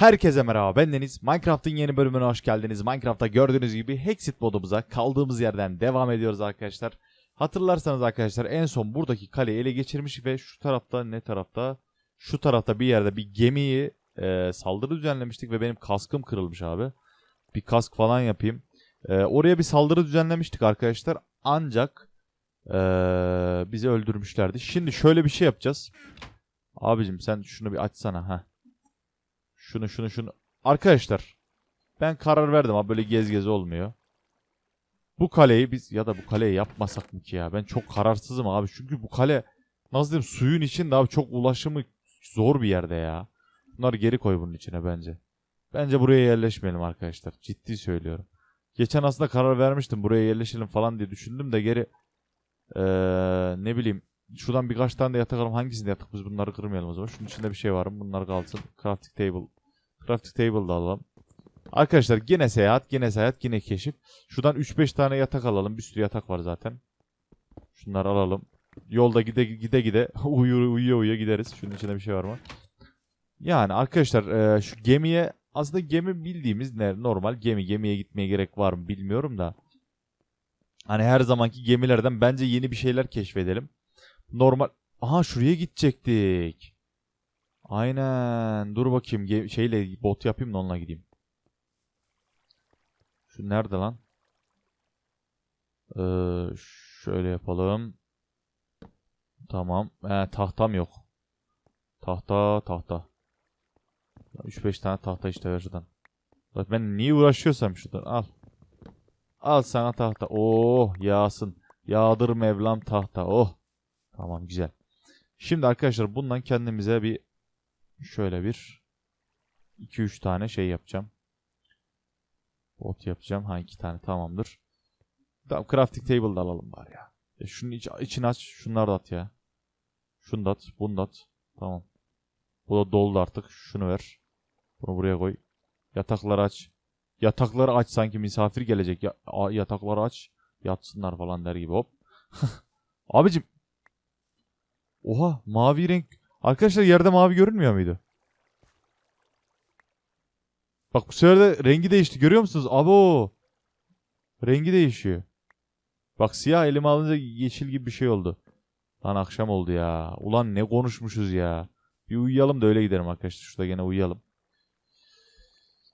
Herkese merhaba ben Deniz. Minecraft'ın yeni bölümüne hoş geldiniz. Minecraft'ta gördüğünüz gibi Hexit modumuza kaldığımız yerden devam ediyoruz arkadaşlar. Hatırlarsanız arkadaşlar en son buradaki kaleyi ele geçirmiş ve şu tarafta ne tarafta? Şu tarafta bir yerde bir gemiyi e, saldırı düzenlemiştik ve benim kaskım kırılmış abi. Bir kask falan yapayım. E, oraya bir saldırı düzenlemiştik arkadaşlar. Ancak e, bizi öldürmüşlerdi. Şimdi şöyle bir şey yapacağız. Abicim sen şunu bir açsana ha. Şunu şunu şunu. Arkadaşlar ben karar verdim abi böyle gez gez olmuyor. Bu kaleyi biz ya da bu kaleyi yapmasak mı ki ya? Ben çok kararsızım abi. Çünkü bu kale nasıl diyeyim suyun içinde abi çok ulaşımı zor bir yerde ya. Bunları geri koy bunun içine bence. Bence buraya yerleşmeyelim arkadaşlar. Ciddi söylüyorum. Geçen aslında karar vermiştim buraya yerleşelim falan diye düşündüm de geri eee, ne bileyim şuradan birkaç tane de yatak alalım. Hangisinde yatak biz bunları kırmayalım o zaman. Şunun içinde bir şey var mı? Bunlar kalsın. Crafting table. Crafting table da alalım. Arkadaşlar yine seyahat, yine seyahat, yine keşif. Şuradan 3-5 tane yatak alalım. Bir sürü yatak var zaten. Şunları alalım. Yolda gide gide gide uyuyor uyuyor uyuyor gideriz. Şunun içinde bir şey var mı? Yani arkadaşlar e, şu gemiye aslında gemi bildiğimiz ne normal gemi gemiye gitmeye gerek var mı bilmiyorum da. Hani her zamanki gemilerden bence yeni bir şeyler keşfedelim. Normal Aha şuraya gidecektik. Aynen. Dur bakayım ge- şeyle bot yapayım da onunla gideyim. Şu nerede lan? Ee, şöyle yapalım. Tamam. Ee, tahtam yok. Tahta, tahta. 3-5 tane tahta işte ver şuradan. Bak ben niye uğraşıyorsam şuradan al. Al sana tahta. Oh yağsın. Yağdır Mevlam tahta. Oh. Tamam güzel. Şimdi arkadaşlar bundan kendimize bir şöyle bir 2-3 tane şey yapacağım. Bot yapacağım. Ha iki tane tamamdır. Tamam crafting table da alalım bari ya. E şunun iç, içini aç. Şunları da at ya. Şunu da at. Bunu da at. Tamam. Bu da doldu artık. Şunu ver. Bunu buraya koy. Yatakları aç. Yatakları aç sanki misafir gelecek. Ya, yatakları aç. Yatsınlar falan der gibi hop. Abicim. Oha mavi renk. Arkadaşlar yerde mavi görünmüyor muydu? Bak bu sefer de rengi değişti. Görüyor musunuz? Abo. Rengi değişiyor. Bak siyah elime alınca yeşil gibi bir şey oldu. Lan akşam oldu ya. Ulan ne konuşmuşuz ya. Bir uyuyalım da öyle gidelim arkadaşlar. Şurada gene uyuyalım.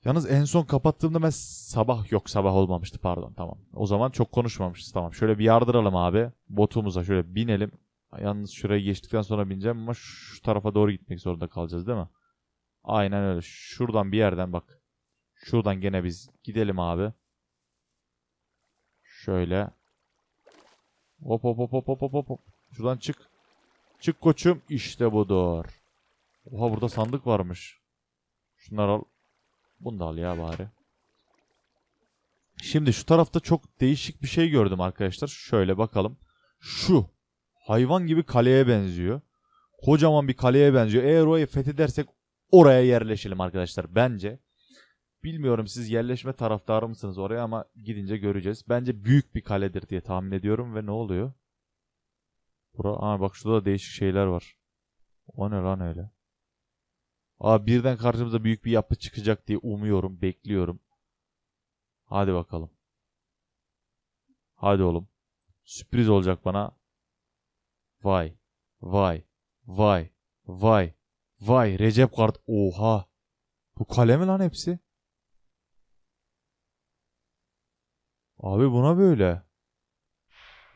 Yalnız en son kapattığımda ben sabah yok sabah olmamıştı pardon tamam. O zaman çok konuşmamışız tamam. Şöyle bir yardıralım abi. Botumuza şöyle binelim. Yalnız şuraya geçtikten sonra bineceğim ama şu tarafa doğru gitmek zorunda kalacağız değil mi? Aynen öyle. Şuradan bir yerden bak. Şuradan gene biz gidelim abi. Şöyle. Hop hop hop hop hop. hop. Şuradan çık. Çık koçum. İşte budur. Oha burada sandık varmış. Şunları al. Bunu da al ya bari. Şimdi şu tarafta çok değişik bir şey gördüm arkadaşlar. Şöyle bakalım. Şu. Hayvan gibi kaleye benziyor. Kocaman bir kaleye benziyor. Eğer orayı fethedersek oraya yerleşelim arkadaşlar. Bence. Bilmiyorum siz yerleşme taraftarı mısınız oraya ama gidince göreceğiz. Bence büyük bir kaledir diye tahmin ediyorum ve ne oluyor? Bura, aa bak şurada da değişik şeyler var. O ne lan öyle? Aa birden karşımıza büyük bir yapı çıkacak diye umuyorum, bekliyorum. Hadi bakalım. Hadi oğlum. Sürpriz olacak bana. Vay. Vay. Vay. Vay. Vay. Recep Kart. Oha. Bu kale mi lan hepsi? Abi buna böyle.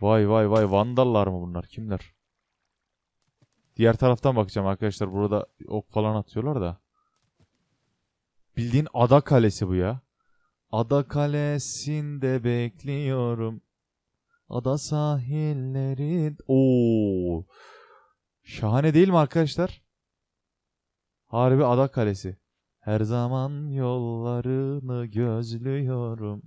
Vay vay vay. Vandallar mı bunlar? Kimler? Diğer taraftan bakacağım arkadaşlar. Burada ok falan atıyorlar da. Bildiğin ada kalesi bu ya. Ada kalesinde bekliyorum. Ada sahilleri. Oo. Şahane değil mi arkadaşlar? Harbi ada kalesi. Her zaman yollarını gözlüyorum.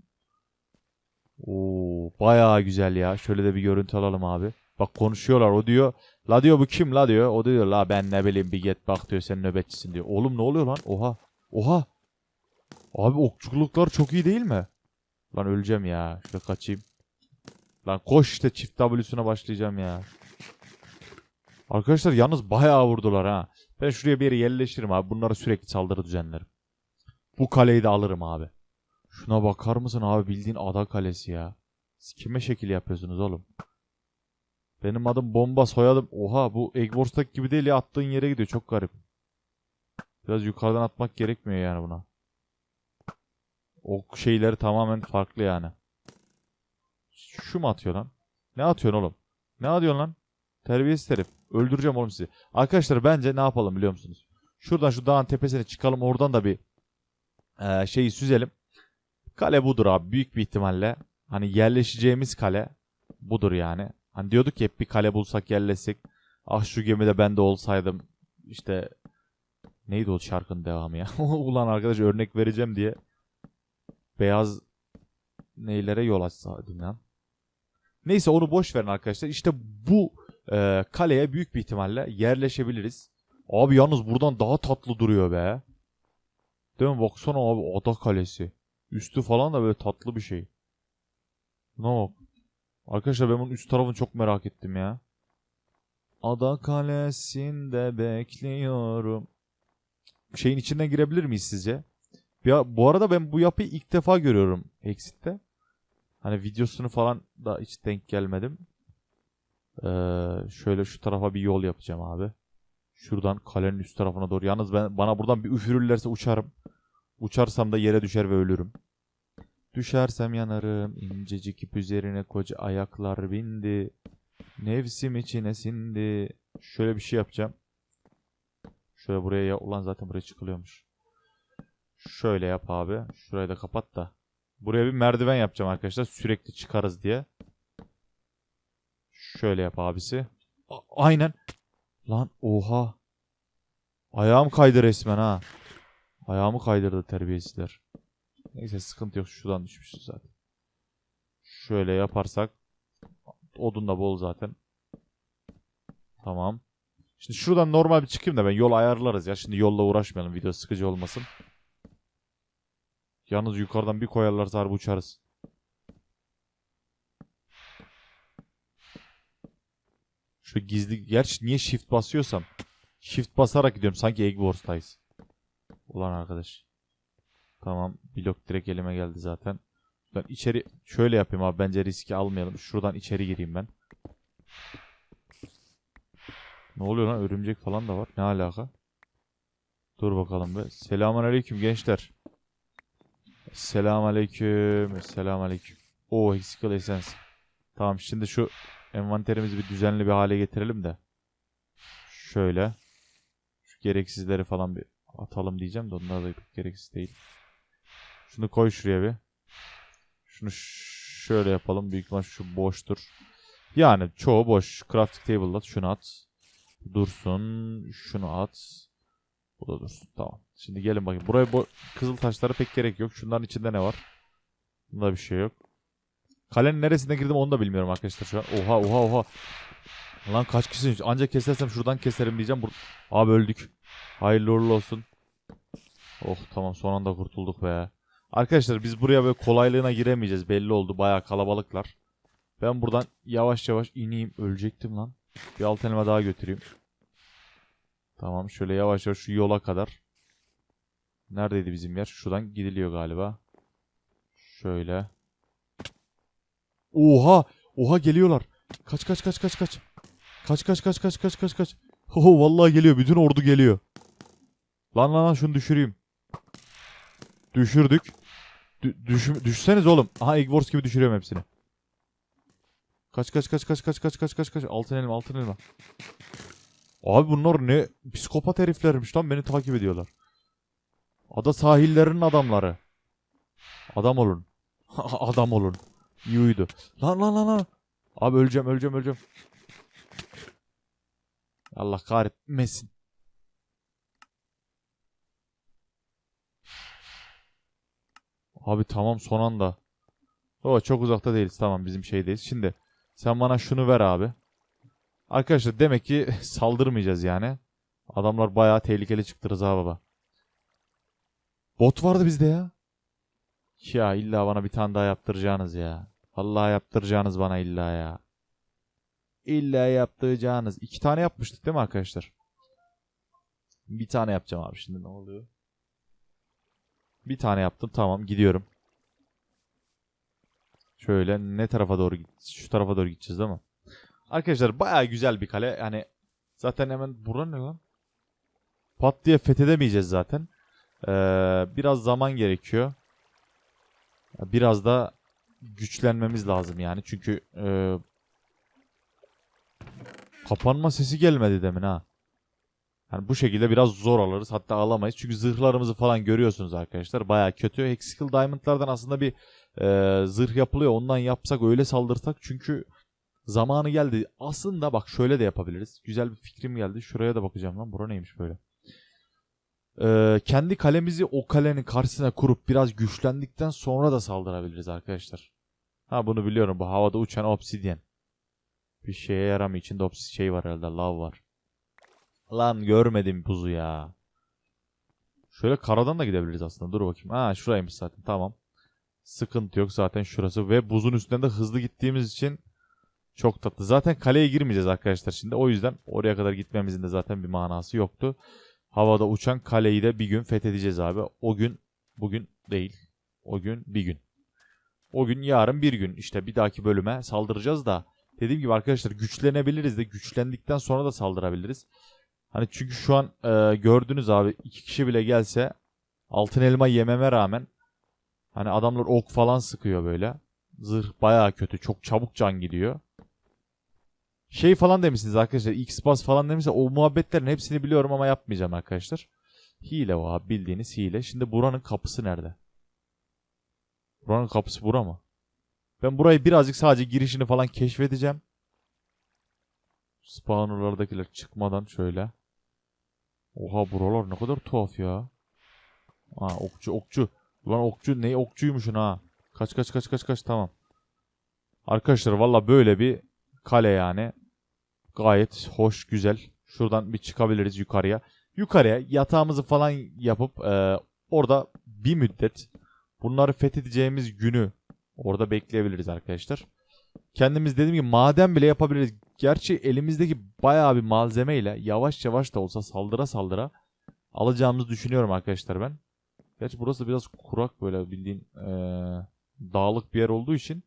Oo, bayağı güzel ya. Şöyle de bir görüntü alalım abi. Bak konuşuyorlar. O diyor, la diyor bu kim la diyor. O diyor la ben ne bileyim bir git bak diyor sen nöbetçisin diyor. Oğlum ne oluyor lan? Oha. Oha. Abi okçuluklar çok iyi değil mi? Lan öleceğim ya. Şöyle kaçayım. Lan koş işte çift W'suna başlayacağım ya. Arkadaşlar yalnız bayağı vurdular ha. Ben şuraya bir yere yerleştiririm abi. Bunlara sürekli saldırı düzenlerim. Bu kaleyi de alırım abi. Şuna bakar mısın abi bildiğin ada kalesi ya. Siz kime şekil yapıyorsunuz oğlum? Benim adım bomba soyadım. Oha bu Egg gibi değil ya attığın yere gidiyor çok garip. Biraz yukarıdan atmak gerekmiyor yani buna. O şeyleri tamamen farklı yani. Şu mu atıyor lan? Ne atıyorsun oğlum? Ne atıyorsun lan? Terbiyesiz herif. Öldüreceğim oğlum sizi. Arkadaşlar bence ne yapalım biliyor musunuz? Şuradan şu dağın tepesine çıkalım. Oradan da bir eee, şeyi süzelim. Kale budur abi. Büyük bir ihtimalle. Hani yerleşeceğimiz kale budur yani. Hani diyorduk ki hep bir kale bulsak yerleşsek. Ah şu gemide ben de olsaydım. İşte neydi o şarkının devamı ya? Ulan arkadaş örnek vereceğim diye beyaz neylere yol açsaydım lan. Neyse onu boş verin arkadaşlar. İşte bu e, kaleye büyük bir ihtimalle yerleşebiliriz. Abi yalnız buradan daha tatlı duruyor be. Değil mi? Baksana abi ada kalesi. Üstü falan da böyle tatlı bir şey. Bak. Arkadaşlar ben bunun üst tarafını çok merak ettim ya. Ada kalesinde bekliyorum. Şeyin içinden girebilir miyiz sizce? Ya, bu arada ben bu yapıyı ilk defa görüyorum Exit'te. Hani videosunu falan da hiç denk gelmedim. Ee, şöyle şu tarafa bir yol yapacağım abi. Şuradan kalenin üst tarafına doğru. Yalnız ben bana buradan bir üfürürlerse uçarım. Uçarsam da yere düşer ve ölürüm. Düşersem yanarım. İncecik ip üzerine koca ayaklar bindi. Nefsim içine sindi. Şöyle bir şey yapacağım. Şöyle buraya ya ulan zaten buraya çıkılıyormuş. Şöyle yap abi. Şurayı da kapat da. Buraya bir merdiven yapacağım arkadaşlar. Sürekli çıkarız diye. Şöyle yap abisi. A- aynen. Lan oha. Ayağım kaydı resmen ha. Ayağımı kaydırdı terbiyesizler. Neyse sıkıntı yok. Şuradan düşmüştü zaten. Şöyle yaparsak. Odun da bol zaten. Tamam. Şimdi şuradan normal bir çıkayım da ben yol ayarlarız ya. Şimdi yolla uğraşmayalım. Video sıkıcı olmasın. Yalnız yukarıdan bir koyarlarsa harbi uçarız. Şu gizli... Gerçi niye shift basıyorsam. Shift basarak gidiyorum. Sanki Egg Wars'tayız. Ulan arkadaş. Tamam. Blok direkt elime geldi zaten. Ben içeri şöyle yapayım abi. Bence riski almayalım. Şuradan içeri gireyim ben. Ne oluyor lan? Örümcek falan da var. Ne alaka? Dur bakalım be. Selamun aleyküm gençler. Selamun aleyküm. Selamun aleyküm. Oo Hexical Essence. Tamam şimdi şu envanterimizi bir düzenli bir hale getirelim de. Şöyle. Şu gereksizleri falan bir atalım diyeceğim de onlar da gereksiz değil. Şunu koy şuraya bir. Şunu şöyle yapalım. Büyük ihtimal şu boştur. Yani çoğu boş. Crafting table'da şunu at. Dursun. Şunu at. Bu da dursun. Tamam. Şimdi gelin bakayım. Buraya bu kızıl taşlara pek gerek yok. Şunların içinde ne var? Bunda bir şey yok. Kalenin neresine girdim onu da bilmiyorum arkadaşlar şu an. Oha oha oha. Lan kaç kişisiniz? Ancak kesersem şuradan keserim diyeceğim. Bur Abi öldük. Hayırlı uğurlu olsun. Oh tamam son anda kurtulduk be. Arkadaşlar biz buraya böyle kolaylığına giremeyeceğiz. Belli oldu. Bayağı kalabalıklar. Ben buradan yavaş yavaş ineyim. Ölecektim lan. Bir alt elime daha götüreyim. Tamam şöyle yavaş yavaş şu yola kadar. Neredeydi bizim yer? Şuradan gidiliyor galiba. Şöyle. Oha! Oha geliyorlar. Kaç kaç kaç kaç kaç. Kaç kaç kaç kaç kaç kaç kaç. Oho vallahi geliyor. Bütün ordu geliyor. Lan lan lan şunu düşüreyim. Düşürdük. Dü- düş düşseniz oğlum. Aha Egg Wars gibi düşürüyorum hepsini. Kaç kaç kaç kaç kaç kaç kaç kaç kaç. Altın elma altın elma. Abi bunlar ne psikopat heriflermiş lan beni takip ediyorlar. Ada sahillerinin adamları. Adam olun. Adam olun. İyi uyudu. Lan lan lan lan. Abi öleceğim öleceğim öleceğim. Allah kahretmesin. Abi tamam son anda. O çok uzakta değiliz tamam bizim şeydeyiz. Şimdi sen bana şunu ver abi. Arkadaşlar demek ki saldırmayacağız yani. Adamlar bayağı tehlikeli çıktı Rıza baba. Bot vardı bizde ya. Ya illa bana bir tane daha yaptıracağınız ya. Vallahi yaptıracağınız bana illa ya. İlla yaptıracağınız. İki tane yapmıştık değil mi arkadaşlar? Bir tane yapacağım abi şimdi ne oluyor? Bir tane yaptım. Tamam gidiyorum. Şöyle ne tarafa doğru git? Şu tarafa doğru gideceğiz değil mi? Arkadaşlar bayağı güzel bir kale. Yani zaten hemen bura ne lan? Pat diye fethedemeyeceğiz zaten. Ee, biraz zaman gerekiyor. Biraz da güçlenmemiz lazım yani. Çünkü e, kapanma sesi gelmedi demin ha. Yani bu şekilde biraz zor alırız. Hatta alamayız. Çünkü zırhlarımızı falan görüyorsunuz arkadaşlar. Baya kötü. Hexical Diamond'lardan aslında bir e, zırh yapılıyor. Ondan yapsak öyle saldırsak. Çünkü zamanı geldi. Aslında bak şöyle de yapabiliriz. Güzel bir fikrim geldi. Şuraya da bakacağım lan. Bura neymiş böyle. E, kendi kalemizi o kalenin karşısına kurup biraz güçlendikten sonra da saldırabiliriz arkadaşlar. Ha bunu biliyorum. Bu havada uçan obsidyen. Bir şeye yaramıyor. İçinde obs şey var herhalde. Lav var. Lan görmedim buzu ya. Şöyle karadan da gidebiliriz aslında. Dur bakayım. Ha şuraymış zaten. Tamam. Sıkıntı yok zaten şurası. Ve buzun üstünden de hızlı gittiğimiz için çok tatlı. Zaten kaleye girmeyeceğiz arkadaşlar şimdi. O yüzden oraya kadar gitmemizin de zaten bir manası yoktu. Havada uçan kaleyi de bir gün fethedeceğiz abi. O gün bugün değil. O gün bir gün. O gün yarın bir gün. İşte bir dahaki bölüme saldıracağız da. Dediğim gibi arkadaşlar güçlenebiliriz de güçlendikten sonra da saldırabiliriz. Hani çünkü şu an e, gördünüz abi iki kişi bile gelse altın elma yememe rağmen hani adamlar ok falan sıkıyor böyle. Zırh bayağı kötü. Çok çabuk can gidiyor. Şey falan demişsiniz arkadaşlar. X-Pass falan demişsiniz. O muhabbetlerin hepsini biliyorum ama yapmayacağım arkadaşlar. Hile o abi bildiğiniz hile. Şimdi buranın kapısı nerede? Buranın kapısı bura mı? Ben burayı birazcık sadece girişini falan keşfedeceğim. Spawnerlardakiler çıkmadan şöyle. Oha buralar ne kadar tuhaf ya. Ha okçu okçu. Ulan okçu ne okçuymuşsun ha. Kaç kaç kaç kaç kaç tamam. Arkadaşlar valla böyle bir kale yani. Gayet hoş güzel. Şuradan bir çıkabiliriz yukarıya. Yukarıya yatağımızı falan yapıp e, orada bir müddet bunları fethedeceğimiz günü orada bekleyebiliriz arkadaşlar. Kendimiz dediğim gibi maden bile yapabiliriz. Gerçi elimizdeki bayağı bir malzemeyle yavaş yavaş da olsa saldıra saldıra alacağımızı düşünüyorum arkadaşlar ben. Gerçi burası biraz kurak böyle bildiğin ee, dağlık bir yer olduğu için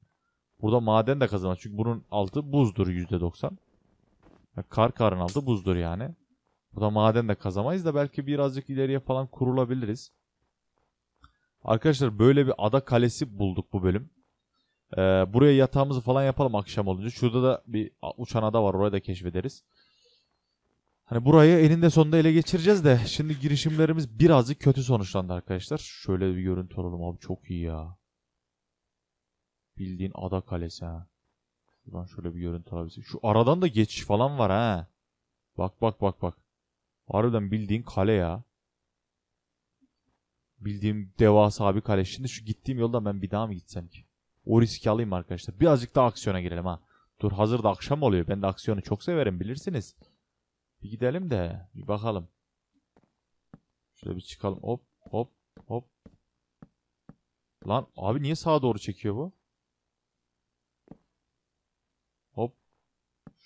burada maden de kazanır. Çünkü bunun altı buzdur %90. Kar karın altı buzdur yani. Burada maden de kazamayız da belki birazcık ileriye falan kurulabiliriz. Arkadaşlar böyle bir ada kalesi bulduk bu bölüm. Ee, buraya yatağımızı falan yapalım akşam olunca. Şurada da bir uçan ada var. Orayı da keşfederiz. Hani burayı eninde sonunda ele geçireceğiz de şimdi girişimlerimiz birazcık kötü sonuçlandı arkadaşlar. Şöyle bir görüntü alalım abi çok iyi ya. Bildiğin ada kalesi ha. Şuradan şöyle bir görüntü alabilirsin. Şu aradan da geçiş falan var ha. Bak bak bak bak. Harbiden bildiğin kale ya. Bildiğim devasa bir kale. Şimdi şu gittiğim yoldan ben bir daha mı gitsem ki? O riski alayım arkadaşlar. Birazcık daha aksiyona girelim ha. Dur hazır da akşam oluyor. Ben de aksiyonu çok severim bilirsiniz. Bir gidelim de bir bakalım. Şöyle bir çıkalım. Hop hop hop. Lan abi niye sağa doğru çekiyor bu? Hop.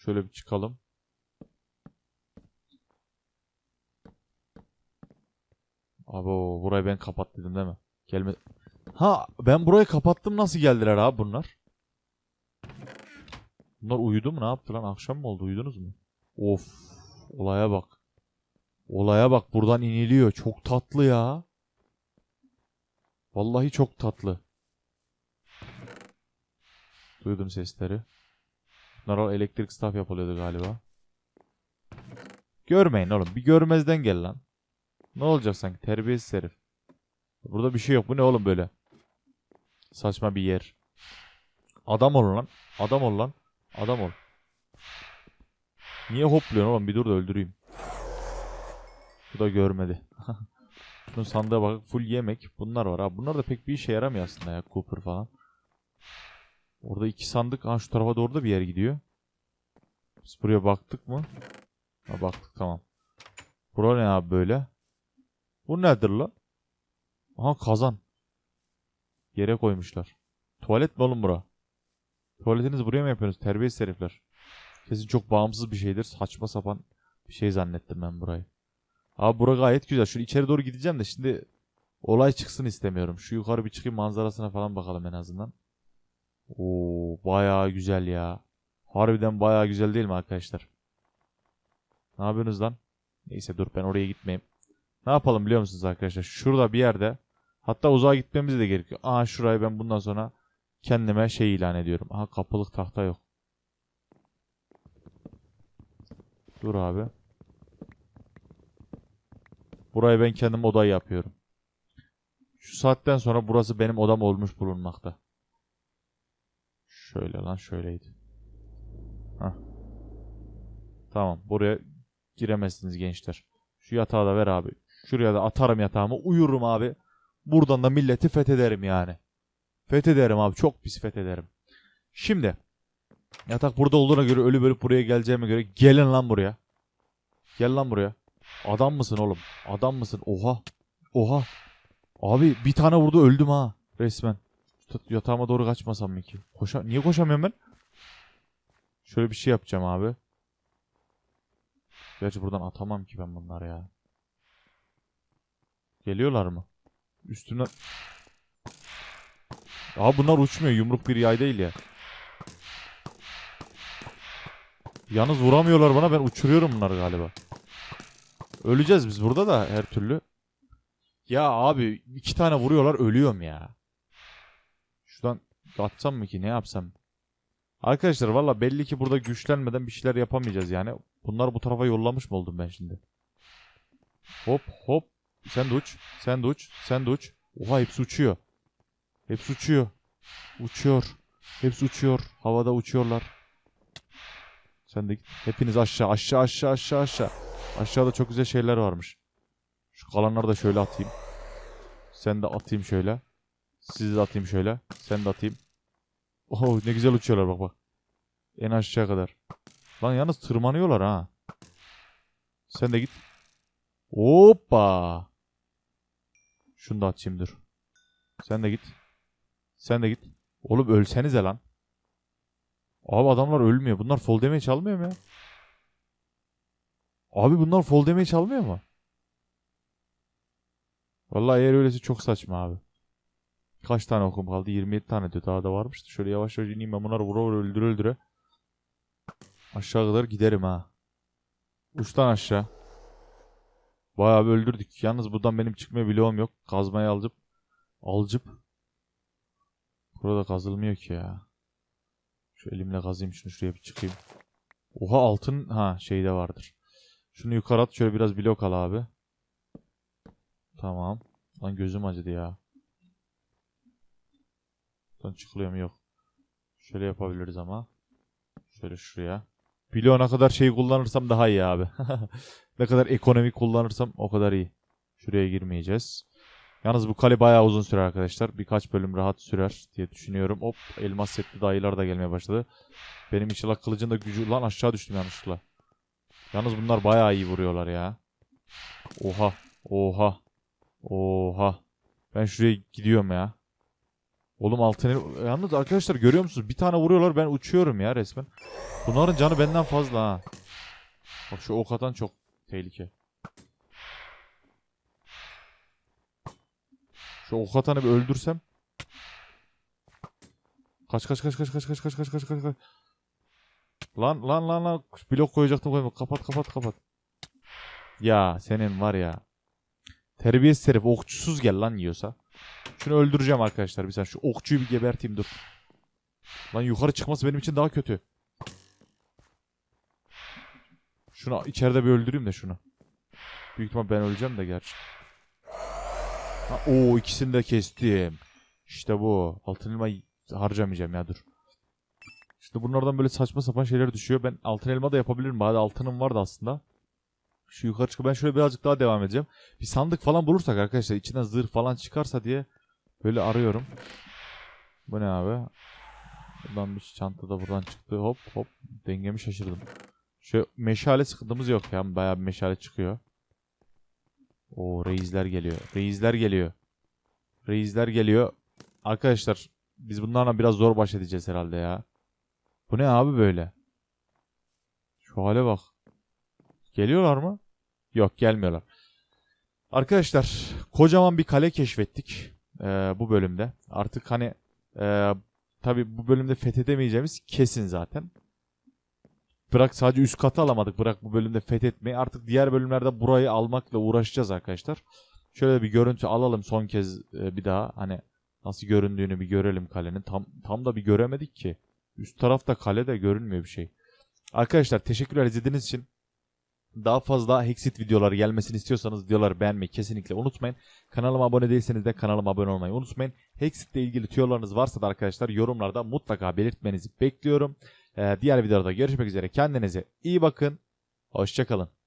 Şöyle bir çıkalım. Abo burayı ben kapat dedim değil mi? Gelme. Ha ben burayı kapattım nasıl geldiler abi bunlar? Bunlar uyudu mu ne yaptı lan akşam mı oldu uyudunuz mu? Of olaya bak. Olaya bak buradan iniliyor çok tatlı ya. Vallahi çok tatlı. Duydum sesleri. Bunlar elektrik staff yapılıyordu galiba. Görmeyin oğlum bir görmezden gel lan. Ne olacak sanki terbiyesiz herif. Burada bir şey yok bu ne oğlum böyle. Saçma bir yer. Adam ol lan. Adam ol lan. Adam ol. Niye hopluyorsun oğlum? Bir dur da öldüreyim. Bu da görmedi. Şunun sandığa bak. Full yemek. Bunlar var abi. Bunlar da pek bir işe yaramıyor aslında ya. Cooper falan. Orada iki sandık. Ha şu tarafa doğru da bir yer gidiyor. Biz buraya baktık mı? Ha baktık tamam. Bura ne abi böyle? Bu nedir lan? Aha kazan. Yere koymuşlar. Tuvalet mi oğlum bura? Tuvaletinizi buraya mı yapıyorsunuz? Terbiyesiz herifler. Kesin çok bağımsız bir şeydir. Saçma sapan bir şey zannettim ben burayı. Abi bura gayet güzel. Şöyle içeri doğru gideceğim de şimdi Olay çıksın istemiyorum. Şu yukarı bir çıkayım manzarasına falan bakalım en azından. Oo bayağı güzel ya. Harbiden bayağı güzel değil mi arkadaşlar? Ne yapıyorsunuz lan? Neyse dur ben oraya gitmeyeyim. Ne yapalım biliyor musunuz arkadaşlar? Şurada bir yerde hatta uzağa gitmemiz de gerekiyor. Aha şurayı ben bundan sonra kendime şey ilan ediyorum. Aha kapılık tahta yok. Dur abi. Burayı ben kendim oda yapıyorum. Şu saatten sonra burası benim odam olmuş bulunmakta. Şöyle lan şöyleydi. Hah. Tamam buraya giremezsiniz gençler. Şu yatağı da ver abi. Şuraya da atarım yatağımı uyurum abi. Buradan da milleti fethederim yani. Fethederim abi çok pis fethederim. Şimdi yatak burada olduğuna göre ölü bölüp buraya geleceğime göre gelin lan buraya. Gel lan buraya. Adam mısın oğlum? Adam mısın? Oha. Oha. Abi bir tane vurdu öldüm ha. Resmen. Yatağıma doğru kaçmasam mı ki? Koşa Niye koşamıyorum ben? Şöyle bir şey yapacağım abi. Gerçi buradan atamam ki ben bunları ya. Geliyorlar mı? Üstüne... Aa bunlar uçmuyor. Yumruk bir yay değil ya. Yalnız vuramıyorlar bana. Ben uçuruyorum bunları galiba. Öleceğiz biz burada da her türlü. Ya abi iki tane vuruyorlar ölüyorum ya. Atsam mı ki ne yapsam? Arkadaşlar valla belli ki burada güçlenmeden bir şeyler yapamayacağız yani. Bunlar bu tarafa yollamış mı oldum ben şimdi? Hop hop. Sen de uç. Sen de uç. Sen de uç. Oha hepsi uçuyor. Hepsi uçuyor. Uçuyor. Hepsi uçuyor. Havada uçuyorlar. Sen de git. Hepiniz aşağı aşağı aşağı aşağı aşağı. Aşağıda çok güzel şeyler varmış. Şu kalanları da şöyle atayım. Sen de atayım şöyle. Sizi de atayım şöyle. Sen de atayım. Oh ne güzel uçuyorlar bak bak. En aşağı kadar. Lan yalnız tırmanıyorlar ha. Sen de git. Hoppa. Şunu da atayım dur. Sen de git. Sen de git. Oğlum ölsenize lan. Abi adamlar ölmüyor. Bunlar fall damage almıyor mu ya? Abi bunlar fall damage almıyor mu? Vallahi eğer öylesi çok saçma abi. Kaç tane okum kaldı? 27 tane diyor. Daha da varmıştı. Şöyle yavaş yavaş ineyim ben bunları vura vura öldüre öldüre. Aşağı kadar giderim ha. Uçtan aşağı. Bayağı bir öldürdük. Yalnız buradan benim çıkmaya bloğum yok. Kazmayı alıp alıcıp. Burada kazılmıyor ki ya. Şu elimle kazayım şunu şuraya bir çıkayım. Oha altın ha şeyde vardır. Şunu yukarı at şöyle biraz blok al abi. Tamam. Lan gözüm acıdı ya. Buradan çıkılıyor mu? Yok. Şöyle yapabiliriz ama. Şöyle şuraya. Bloğuna kadar şeyi kullanırsam daha iyi abi. ne kadar ekonomik kullanırsam o kadar iyi. Şuraya girmeyeceğiz. Yalnız bu kale bayağı uzun sürer arkadaşlar. Birkaç bölüm rahat sürer diye düşünüyorum. Hop elmas setli dayılar da gelmeye başladı. Benim inşallah kılıcın da gücü... Lan aşağı düştüm yanlışlıkla. Yalnız bunlar bayağı iyi vuruyorlar ya. Oha. Oha. Oha. Ben şuraya gidiyorum ya. Oğlum altın. Yalnız arkadaşlar görüyor musunuz? Bir tane vuruyorlar ben uçuyorum ya resmen. Bunların canı benden fazla ha. Bak şu ok atan çok tehlike. Şu ok atanı bir öldürsem. Kaç kaç kaç kaç kaç kaç kaç kaç kaç kaç kaç. Lan lan lan lan blok koyacaktım koyma. Kapat kapat kapat. Ya senin var ya. Terbiyesiz herif okçusuz gel lan yiyorsa. Şunu öldüreceğim arkadaşlar. Bir saniye şu okçuyu bir geberteyim dur. Lan yukarı çıkması benim için daha kötü. Şunu içeride bir öldüreyim de şunu. Büyük ihtimal ben öleceğim de gerçi. Ha, oo ikisini de kestim. İşte bu. Altın elma harcamayacağım ya dur. İşte bunlardan böyle saçma sapan şeyler düşüyor. Ben altın elma da yapabilirim. Hadi altınım vardı aslında. Şu yukarı çıkıp ben şöyle birazcık daha devam edeceğim. Bir sandık falan bulursak arkadaşlar içinden zırh falan çıkarsa diye böyle arıyorum. Bu ne abi? Buradan bir çanta da buradan çıktı. Hop hop. Dengemi şaşırdım. Şu meşale sıkıntımız yok ya. Bayağı bir meşale çıkıyor. O reisler geliyor. Reisler geliyor. Reisler geliyor. Arkadaşlar biz bunlarla biraz zor baş edeceğiz herhalde ya. Bu ne abi böyle? Şu hale bak. Geliyorlar mı? Yok gelmiyorlar. Arkadaşlar kocaman bir kale keşfettik e, bu bölümde. Artık hani e, tabi bu bölümde fethedemeyeceğimiz kesin zaten. Bırak sadece üst katı alamadık. Bırak bu bölümde fethetmeyi. Artık diğer bölümlerde burayı almakla uğraşacağız arkadaşlar. Şöyle bir görüntü alalım son kez e, bir daha. Hani nasıl göründüğünü bir görelim kalenin. Tam tam da bir göremedik ki. Üst tarafta kale de görünmüyor bir şey. Arkadaşlar teşekkürler izlediğiniz için. Daha fazla Hexit videoları gelmesini istiyorsanız videoları beğenmeyi kesinlikle unutmayın. Kanalıma abone değilseniz de kanalıma abone olmayı unutmayın. Hexit ile ilgili tüyolarınız varsa da arkadaşlar yorumlarda mutlaka belirtmenizi bekliyorum. Ee, diğer videoda görüşmek üzere. Kendinize iyi bakın. Hoşçakalın.